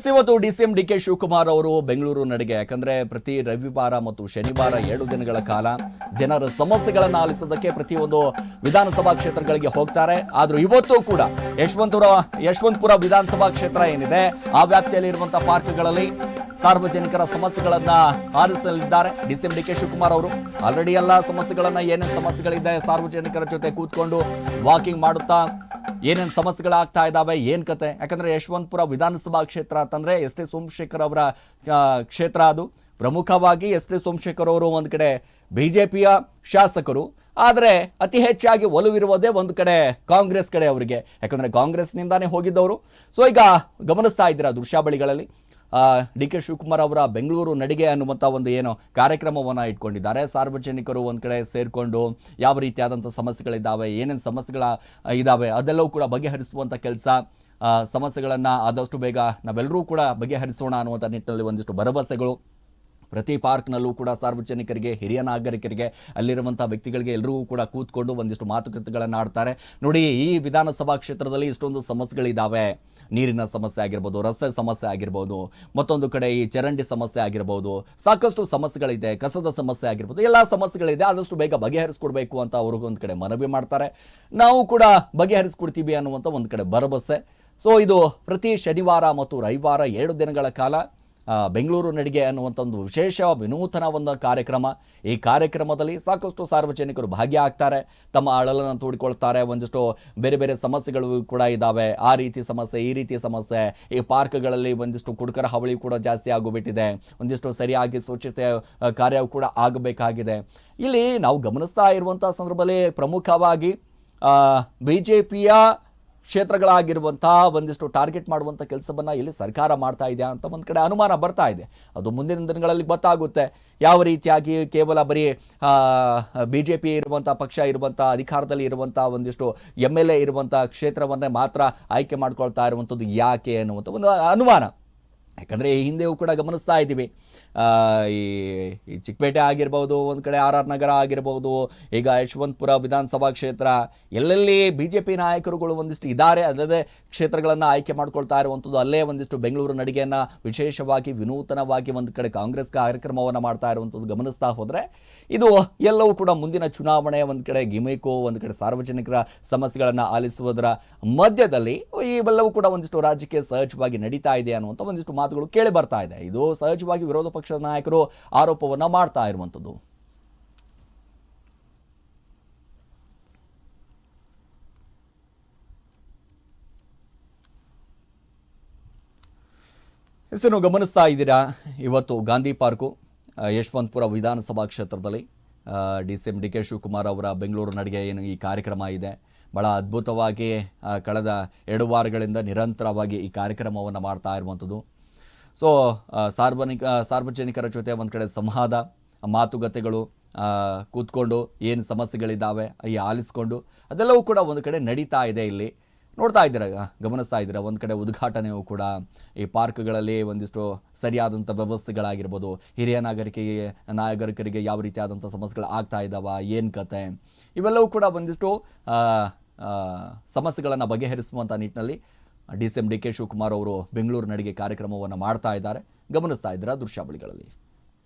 S ಇವತ್ತು D C M D K Shivakumar ಅವರು ಬೆಂಗಳೂರು ನಡೆಗೆ. ಯಾಕಂದ್ರೆ ಪ್ರತಿ ರವಿವಾರ ಮತ್ತು ಶನಿವಾರ ಎರಡು ದಿನಗಳ ಕಾಲ ಜನರ ಸಮಸ್ಯೆಗಳನ್ನು ಆಲಿಸೋದಕ್ಕೆ ಪ್ರತಿಯೊಂದು ವಿಧಾನಸಭಾ ಕ್ಷೇತ್ರಗಳಿಗೆ ಹೋಗ್ತಾರೆ. ಆದ್ರೂ ಇವತ್ತು ಕೂಡ ಯಶವಂತಪುರ ಯಶವಂತಪುರ ವಿಧಾನಸಭಾ ಕ್ಷೇತ್ರ ಏನಿದೆ, ಆ ವ್ಯಾಪ್ತಿಯಲ್ಲಿ ಇರುವಂತಹ ಪಾರ್ಕ್ಗಳಲ್ಲಿ ಸಾರ್ವಜನಿಕರ ಸಮಸ್ಯೆಗಳನ್ನ ಆಲಿಸಲಿದ್ದಾರೆ D C M D K Shivakumar ಅವರು. ಆಲ್ರೆಡಿ ಎಲ್ಲ ಸಮಸ್ಯೆಗಳನ್ನ ಏನೇನು ಸಮಸ್ಯೆಗಳಿದೆ, ಸಾರ್ವಜನಿಕರ ಜೊತೆ ಕೂತ್ಕೊಂಡು ವಾಕಿಂಗ್ ಮಾಡುತ್ತಾ ಏನೇನು ಸಮಸ್ಯೆಗಳಾಗ್ತಾ ಇದ್ದಾವೆ ಏನು ಕತೆ? ಯಾಕಂದ್ರೆ ಯಶವಂತಪುರ ವಿಧಾನಸಭಾ ಕ್ಷೇತ್ರ ಅಂತಂದ್ರೆ ಎಸ್ ಟಿ ಸೋಮಶೇಖರ್ ಅವರ ಕ್ಷೇತ್ರ ಅದು. ಪ್ರಮುಖವಾಗಿ ಎಸ್ ಟಿ ಸೋಮಶೇಖರ್ ಅವರು ಒಂದು ಕಡೆ ಬಿ ಜೆ ಪಿಯ ಶಾಸಕರು, ಆದರೆ ಅತಿ ಹೆಚ್ಚಾಗಿ ಒಲವಿರುವುದೇ ಒಂದು ಕಡೆ ಕಾಂಗ್ರೆಸ್ ಕಡೆ ಅವರಿಗೆ. ಯಾಕಂದ್ರೆ ಕಾಂಗ್ರೆಸ್ನಿಂದಾನೇ ಹೋಗಿದ್ದವರು. ಸೊ ಈಗ ಗಮನಿಸ್ತಾ ಇದ್ದೀರಾ ದೃಶ್ಯಾವಳಿಗಳಲ್ಲಿ? ಡಿ ಕೆ ಶಿವಕುಮಾರ್ ಅವರ ಬೆಂಗಳೂರು ನಡಿಗೆ ಅನ್ನುವಂಥ ಒಂದು ಏನು ಕಾರ್ಯಕ್ರಮವನ್ನು ಇಟ್ಕೊಂಡಿದ್ದಾರೆ. ಸಾರ್ವಜನಿಕರು ಒಂದು ಕಡೆ ಸೇರಿಕೊಂಡು ಯಾವ ರೀತಿಯಾದಂಥ ಸಮಸ್ಯೆಗಳಿದ್ದಾವೆ, ಏನೇನು ಸಮಸ್ಯೆಗಳ ಇದ್ದಾವೆ ಅದೆಲ್ಲವೂ ಕೂಡ ಬಗೆಹರಿಸುವಂಥ ಕೆಲಸ ಸಮಸ್ಯೆಗಳನ್ನು ಆದಷ್ಟು ಬೇಗ ನಾವೆಲ್ಲರೂ ಕೂಡ ಬಗೆಹರಿಸೋಣ ಅನ್ನುವಂಥ ನಿಟ್ಟಿನಲ್ಲಿ ಒಂದಿಷ್ಟು ಭರವಸೆಗಳು ಪ್ರತಿ ಪಾರ್ಕ್ನಲ್ಲೂ ಕೂಡ ಸಾರ್ವಜನಿಕರಿಗೆ, ಹಿರಿಯ ನಾಗರಿಕರಿಗೆ ಅಲ್ಲಿರುವಂಥ ವ್ಯಕ್ತಿಗಳಿಗೆ ಎಲ್ಲರಿಗೂ ಕೂಡ ಕೂತ್ಕೊಂಡು ಒಂದಿಷ್ಟು ಮಾತುಕತೆಗಳನ್ನು ಆಡ್ತಾರೆ. ನೋಡಿ, ಈ ವಿಧಾನಸಭಾ ಕ್ಷೇತ್ರದಲ್ಲಿ ಇಷ್ಟೊಂದು ಸಮಸ್ಯೆಗಳಿದ್ದಾವೆ ನೀರಿನ ಸಮಸ್ಯೆ ಆಗಿರ್ಬೋದು, ರಸ್ತೆ ಸಮಸ್ಯೆ ಆಗಿರ್ಬೋದು, ಮತ್ತೊಂದು ಕಡೆ ಈ ಚರಂಡಿ ಸಮಸ್ಯೆ ಆಗಿರ್ಬೋದು, ಸಾಕಷ್ಟು ಸಮಸ್ಯೆಗಳಿದೆ, ಕಸದ ಸಮಸ್ಯೆ ಆಗಿರ್ಬೋದು, ಎಲ್ಲ ಸಮಸ್ಯೆಗಳಿದೆ, ಆದಷ್ಟು ಬೇಗ ಬಗೆಹರಿಸ್ಕೊಡ್ಬೇಕು ಅಂತ ಅವ್ರಿಗೂ ಒಂದು ಕಡೆ ಮನವಿ ಮಾಡ್ತಾರೆ. ನಾವು ಕೂಡ ಬಗೆಹರಿಸ್ಕೊಡ್ತೀವಿ ಅನ್ನುವಂಥ ಒಂದು ಕಡೆ ಭರವಸೆ. ಸೊ, ಇದು ಪ್ರತಿ ಶನಿವಾರ ಮತ್ತು ರವಿವಾರ ಎರಡು ದಿನಗಳ ಕಾಲ ಬೆಂಗಳೂರು ನಡಿಗೆ ಅನ್ನುವಂಥ ಒಂದು ವಿಶೇಷ ವಿನೂತನ ಒಂದು ಕಾರ್ಯಕ್ರಮ. ಈ ಕಾರ್ಯಕ್ರಮದಲ್ಲಿ ಸಾಕಷ್ಟು ಸಾರ್ವಜನಿಕರು ಭಾಗಿಯಾಗ್ತಾರೆ. ತಮ್ಮ ಅಳಲನ್ನು ತೋಡಿಕೊಳ್ತಾರೆ. ಒಂದಿಷ್ಟು ಬೇರೆ ಬೇರೆ ಸಮಸ್ಯೆಗಳು ಕೂಡ ಇದ್ದಾವೆ ಆ ರೀತಿ ಸಮಸ್ಯೆ, ಈ ರೀತಿ ಸಮಸ್ಯೆ. ಈ ಪಾರ್ಕ್ಗಳಲ್ಲಿ ಒಂದಿಷ್ಟು ಕುಡುಕರ ಹಾವಳಿ ಕೂಡ ಜಾಸ್ತಿ ಆಗೋಗ್ಬಿಟ್ಟಿದೆ. ಒಂದಿಷ್ಟು ಸರಿಯಾಗಿ ಸ್ವಚ್ಛತೆ ಕಾರ್ಯ ಕಾರ್ಯವು ಕೂಡ ಆಗಬೇಕಾಗಿದೆ. ಇಲ್ಲಿ ನಾವು ಗಮನಿಸ್ತಾ ಇರುವಂಥ ಸಂದರ್ಭದಲ್ಲಿ ಪ್ರಮುಖವಾಗಿ ಬಿ ಜೆ ಪಿಯ ಕ್ಷೇತ್ರಗಳಾಗಿರುವಂಥ ಒಂದಿಷ್ಟು ಟಾರ್ಗೆಟ್ ಮಾಡುವಂಥ ಕೆಲಸವನ್ನು ಇಲ್ಲಿ ಸರ್ಕಾರ ಮಾಡ್ತಾ ಇದೆಯಾ ಅಂತ ಒಂದು ಕಡೆ ಅನುಮಾನ ಬರ್ತಾ ಇದೆ. ಅದು ಮುಂದಿನ ದಿನಗಳಲ್ಲಿ ಗೊತ್ತಾಗುತ್ತೆ. ಯಾವ ರೀತಿಯಾಗಿ ಕೇವಲ ಬರೀ ಬಿ ಜೆ ಪಿ ಇರುವಂಥ ಪಕ್ಷ ಇರುವಂಥ ಅಧಿಕಾರದಲ್ಲಿ ಇರುವಂಥ ಒಂದಿಷ್ಟು ಎಂ ಎಲ್ ಎ ಇರುವಂಥ ಕ್ಷೇತ್ರವನ್ನೇ ಮಾತ್ರ ಆಯ್ಕೆ ಮಾಡ್ಕೊಳ್ತಾ ಇರುವಂಥದ್ದು ಯಾಕೆ ಅನ್ನುವಂಥ ಒಂದು ಅನುಮಾನ. ಯಾಕಂದರೆ ಈ ಹಿಂದೆಯೂ ಕೂಡ ಗಮನಿಸ್ತಾ ಇದ್ದೀವಿ. ಈ ಚಿಕ್ಕಪೇಟೆ ಆಗಿರ್ಬೋದು, ಒಂದು ಕಡೆ ಆರ್ ಆರ್ ನಗರ ಆಗಿರ್ಬೋದು, ಈಗ ಯಶವಂತಪುರ ವಿಧಾನಸಭಾ ಕ್ಷೇತ್ರ, ಎಲ್ಲೆಲ್ಲಿ ಬಿ ಜೆ ಪಿ ನಾಯಕರುಗಳು ಒಂದಿಷ್ಟು ಇದ್ದಾರೆ ಅದೇ ಕ್ಷೇತ್ರಗಳನ್ನು ಆಯ್ಕೆ ಮಾಡ್ಕೊಳ್ತಾ ಇರುವಂಥದ್ದು ಅಲ್ಲೇ ಒಂದಿಷ್ಟು ಬೆಂಗಳೂರು ನಡಿಗೆಯನ್ನು ವಿಶೇಷವಾಗಿ ವಿನೂತನವಾಗಿ ಒಂದು ಕಡೆ ಕಾಂಗ್ರೆಸ್ ಕಾರ್ಯಕ್ರಮವನ್ನು ಮಾಡ್ತಾ ಇರುವಂಥದ್ದು ಗಮನಿಸ್ತಾ ಹೋದರೆ, ಇದು ಎಲ್ಲವೂ ಕೂಡ ಮುಂದಿನ ಚುನಾವಣೆ ಒಂದು ಕಡೆ ಗಿಮಿಕು, ಒಂದು ಕಡೆ ಸಾರ್ವಜನಿಕರ ಸಮಸ್ಯೆಗಳನ್ನು ಆಲಿಸುವುದರ ಮಧ್ಯದಲ್ಲಿ ಇವೆಲ್ಲವೂ ಕೂಡ ಒಂದಿಷ್ಟು ರಾಜ್ಯಕ್ಕೆ ಸಹಜವಾಗಿ ನಡೀತಾ ಇದೆ ಅನ್ನುವಂಥ ಒಂದಿಷ್ಟು ಮಾತುಗಳು ಕೇಳಿ ಬರ್ತಾ ಇದೆ. ಇದು ಸಹಜವಾಗಿ ವಿರೋಧ ಪಕ್ಷದ ನಾಯಕರು ಆರೋಪವನ್ನು ಮಾಡ್ತಾ ಇರುವಂಥದ್ದು. ಹೆಸರು ಗಮನಿಸ್ತಾ ಇದ್ದೀರಾ? ಇವತ್ತು ಗಾಂಧಿ ಪಾರ್ಕು ಯಶವಂತಪುರ ವಿಧಾನಸಭಾ ಕ್ಷೇತ್ರದಲ್ಲಿ D C M D K Shivakumar ಅವರ ಬೆಂಗಳೂರು ನಡಿಗೆ ಏನು ಈ ಕಾರ್ಯಕ್ರಮ ಇದೆ. ಭಾಳ ಅದ್ಭುತವಾಗಿ ಕಳೆದ ಎರಡು ವಾರಗಳಿಂದ ನಿರಂತರವಾಗಿ ಈ ಕಾರ್ಯಕ್ರಮವನ್ನು ಮಾಡ್ತಾ ಇರುವಂಥದ್ದು. ಸೊ ಸಾರ್ವನಿಕ ಸಾರ್ವಜನಿಕ ಸಾರ್ವಜನಿಕರ ಜೊತೆ ಒಂದು ಕಡೆ ಸಂವಾದ ಮಾತುಕತೆಗಳು ಕೂತ್ಕೊಂಡು ಏನು ಸಮಸ್ಯೆಗಳಿದ್ದಾವೆ ಈ ಆಲಿಸ್ಕೊಂಡು ಅದೆಲ್ಲವೂ ಕೂಡ ಒಂದು ಕಡೆ ನಡೀತಾ ಇದೆ ಇಲ್ಲಿ. ನೋಡ್ತಾ ಇದ್ದೀರ ಗಮನಿಸ್ತಾ ಇದ್ದೀರಾ, ಒಂದು ಕಡೆ ಉದ್ಘಾಟನೆಯೂ ಕೂಡ. ಈ ಪಾರ್ಕ್ಗಳಲ್ಲಿ ಒಂದಿಷ್ಟು ಸರಿಯಾದಂಥ ವ್ಯವಸ್ಥೆಗಳಾಗಿರ್ಬೋದು, ಹಿರಿಯ ನಾಗರಿಕರಿಗೆ ನಾಗರಿಕರಿಗೆ ಯಾವ ರೀತಿಯಾದಂಥ ಸಮಸ್ಯೆಗಳು ಆಗ್ತಾ ಇದ್ದಾವ ಏನು ಕತೆ. ಇವೆಲ್ಲವೂ ಕೂಡ ಒಂದಿಷ್ಟು ಸಮಸ್ಯೆಗಳನ್ನು ಬಗೆಹರಿಸುವಂಥ ನಿಟ್ಟಿನಲ್ಲಿ D C D K Shivakumar ಅವರು ಬೆಂಗಳೂರು ನಡಿಗೆ ಕಾರ್ಯಕ್ರಮವನ್ನು ಮಾಡ್ತಾ ಇದ್ದಾರೆ. ಗಮನಿಸ್ತಾ ಇದ್ದೀರಾ ದೃಶ್ಯಾವಳಿಗಳಲ್ಲಿ?